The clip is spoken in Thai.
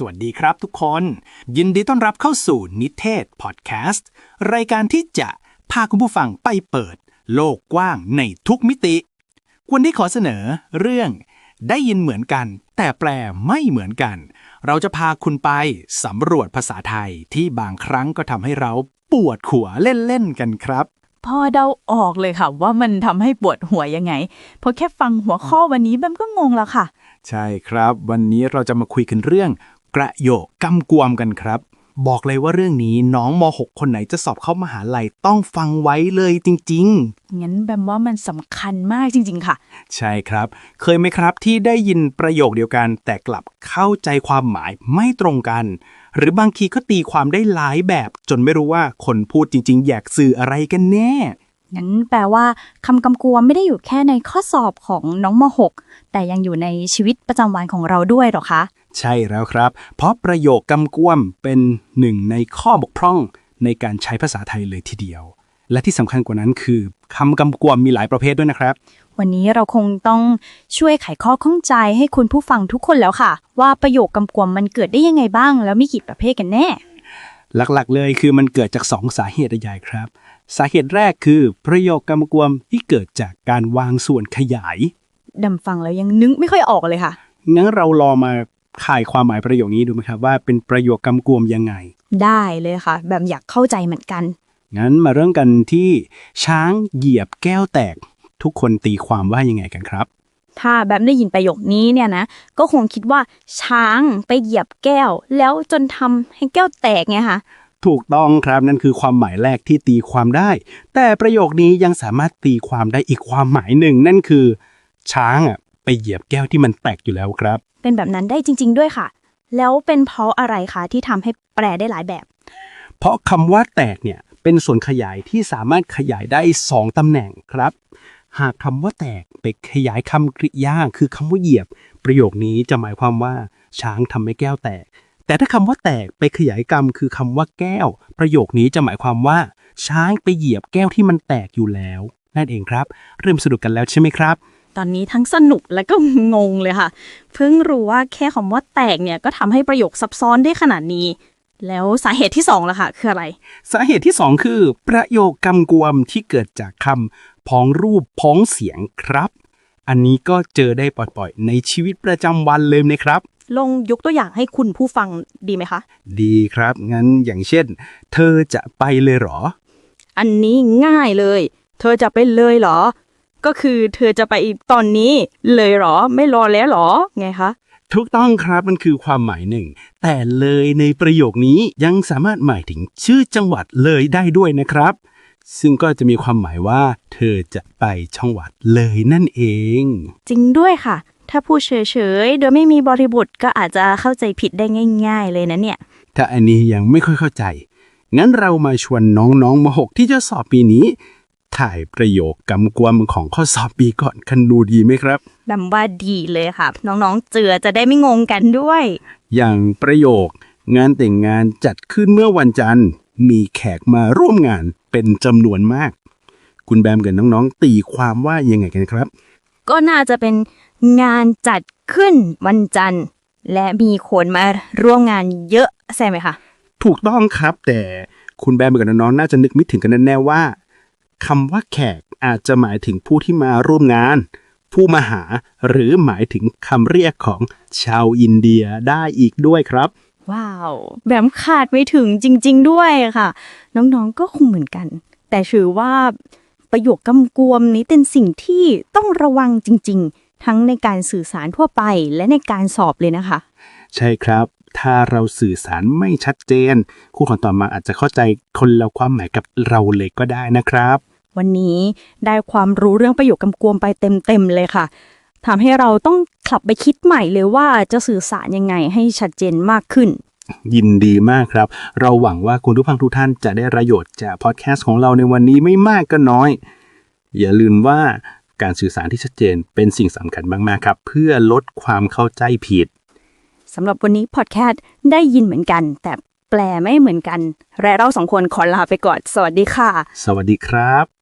สวัสดีครับทุกคน ยินดีต้อนรับเข้าสู่นิเทศพอดแคสต์ รายการที่จะพาคุณผู้ฟังไปเปิด โลกกว้างในทุกมิติ วันนี้ขอเสนอเรื่องได้ยินเหมือนกัน แต่แปลไม่เหมือนกัน เราจะพาคุณไปสำรวจภาษาไทยที่บางครั้งก็ทำให้เราปวดหัวเล่นๆกันครับพอเดาออกเลยค่ะ ว่ามันทำให้ปวดหัวยังไงเพราะแค่ฟังหัวข้อวันนี้แบมก็งงแล้วค่ะ ใช่ครับ วันนี้เราจะมาคุยกันเรื่อง กระโยกกำกวมกันครับ บอกเลยว่าเรื่องนี้น้องม .6 คนไหนจะสอบเข้ามหาลัยต้องฟังไว้เลยจริง งั้นแบมว่ามันสำคัญมากจริง ๆ ค่ะ ๆ ใช่ครับ เคยไหมครับที่ได้ยินประโยคเดียวกัน แต่กลับเข้าใจความหมายไม่ตรงกัน หรือบางทีก็ตีความได้หลายแบบ จนไม่รู้ว่าคนพูดจริง ๆ อยากสื่ออะไรกันแน่ งั้นแปลว่าคำกำกวมไม่ได้อยู่แค่ในข้อสอบของน้องม .6 แต่ยังอยู่ในชีวิตประจำวันของเราด้วยหรอคะ ใช่แล้วครับ เพราะประโยคกำกวมเป็นหนึ่งในข้อบกพร่องในการใช้ภาษาไทยเลยทีเดียว และที่สำคัญกว่านั้นคือคำกำกวมมีหลายประเภทด้วยนะครับ วันนี้เราคงต้องช่วยไขข้อข้องใจให้คุณผู้ฟังทุกคนแล้วค่ะ ว่าประโยคกำกวมมันเกิดได้ยังไงบ้าง แล้วมีกี่ประเภทกันแน่ หลักๆ เลยคือมันเกิดจากสองสาเหตุใหญ่ครับ สาเหตุแรกคือประโยคกำกวมที่เกิดจากการวางส่วนขยาย ดำฟังแล้วยังนึกไม่ค่อยออกเลยค่ะ งั้นเราลองมาข่ายความหมายประโยคนี้ดูไหมครับว่าเป็นประโยคกำกวมยังไง ได้เลยค่ะ แบบอยากเข้าใจเหมือนกัน งั้นมาเริ่มกันที่ช้างเหยียบแก้วแตก ทุกคนตีความว่ายังไงกันครับ ถ้าแบบได้ยินประโยคนี้เนี่ยนะ ก็คงคิดว่าช้างไปเหยียบแก้ว แล้วจนทำให้แก้วแตกไงคะ ถูกต้องครับนั่นคือความหมายแรกที่ตีความได้ แต่ประโยคนี้ยังสามารถตีความได้อีกความหมายหนึ่ง นั่นคือ ช้างอะไปเหยียบแก้วที่มันแตกอยู่แล้วครับ เป็นแบบนั้นได้จริง ๆ ด้วยค่ะ แล้วเป็นเพราะอะไรคะที่ทำให้แปลได้หลายแบบ เพราะคำว่าแตกเนี่ยเป็นส่วนขยายที่สามารถขยายได้ 2ตำแหน่งครับ หากคำว่าแตกไปขยายคำกริยาคือคำว่าเหยียบ ประโยคนี้จะหมายความว่า ช้างทำให้แก้วแตก แต่ถ้าคำว่าแตกไปขยายกรรมคือคำว่าแก้ว ประโยคนี้จะหมายความว่า ช้างไปเหยียบแก้วที่มันแตกอยู่แล้ว นั่นเองครับ เริ่มสนุกกันแล้วใช่ไหมครับ ตอนนี้ทั้งสนุกและก็งงเลยค่ะ เพิ่งรู้ว่าแค่คำว่าแตกเนี่ยก็ทำให้ประโยคซับซ้อนได้ขนาดนี้แล้วสาเหตุที่สองล่ะค่ะ คืออะไร สาเหตุที่สองคือ ประโยคกำกวมที่เกิดจากคำพ้องรูปพ้องเสียงครับ อันนี้ก็เจอได้บ่อยๆ ในชีวิตประจำวันเลยนะครับ ลงยกตัวอย่างให้คุณผู้ฟังดีไหมคะ ดีครับ งั้นอย่างเช่น เธอจะไปเลยเหรอ อันนี้ง่ายเลย เธอจะไปเลยเหรอ ก็คือเธอจะไปตอนนี้เลยเหรอ ไม่รอแล้วเหรอ ไงคะ ถูกต้องครับมันคือความหมายหนึ่ง แต่เลยในประโยคนี้ยังสามารถหมายถึงชื่อจังหวัดเลยได้ด้วยนะครับ ซึ่งก็จะมีความหมายว่า เธอจะไปจังหวัดเลยนั่นเอง จริงด้วยค่ะ ถ้าพูดเฉยๆ โดยไม่มีบริบทก็อาจจะเข้าใจผิดได้ง่าย ๆ เลยนะเนี่ย ถ้าอันนี้ยังไม่ค่อยเข้าใจ งั้นเรามาชวนน้องๆมหกที่จะสอบปีนี้ ถ่ายประโยคกำกวมของข้อสอบปีก่อนกันดูดีไหมครับดำว่าดีเลยค่ะน้องๆ เจือจะได้ไม่งงกันด้วย อย่างประโยค งานแต่งงานจัดขึ้นเมื่อวันจันทร์ มีแขกมาร่วมงานเป็นจำนวนมาก คุณแบมกับน้องๆ ตีความว่ายังไงกันครับ ก็น่าจะเป็นงานจัดขึ้นวันจันทร์ และมีคนมาร่วมงานเยอะใช่ไหมคะ ถูกต้องครับ แต่คุณแบมกับน้องๆน่าจะนึกไม่ถึงกันแน่ๆว่าคำว่าแขกอาจจะหมายถึงผู้ที่มาร่วมงาน ผู้มาหาหรือหมายถึงคำเรียกของชาวอินเดียได้อีกด้วยครับ ว้าว แบบคาดไม่ถึงจริง ๆ ด้วยค่ะ น้องๆก็คงเหมือนกัน แต่ถือว่า ประโยคกำกวมนี้เป็นสิ่งที่ต้องระวังจริง ๆ ทั้งในการสื่อสารทั่วไปและในการสอบเลยนะคะ ใช่ครับ ถ้าเราสื่อสารไม่ชัดเจน คู่คนต่อมาอาจจะเข้าใจคนละความหมายกับเราเลยก็ได้นะครับ วันนี้ได้ความรู้เรื่องประโยคกำกวมไปเต็มๆเลยค่ะทำให้เราต้องกลับไปคิดใหม่เลยว่าจะสื่อสารยังไงให้ชัดเจนมากขึ้น ยินดีมากครับ เราหวังว่าคุณผู้ฟังทุกท่านจะได้ประโยชน์จากพอดแคสต์ของเราในวันนี้ไม่มากก็น้อย อย่าลืมว่าการสื่อสารที่ชัดเจนเป็นสิ่งสำคัญมากๆครับ เพื่อลดความเข้าใจผิดสำหรับวันนี้พอดแคสต์ได้ยินเหมือนกัน แต่แปลไม่เหมือนกัน และเราสองคนขอลาไปก่อน สวัสดีค่ะ สวัสดีครับ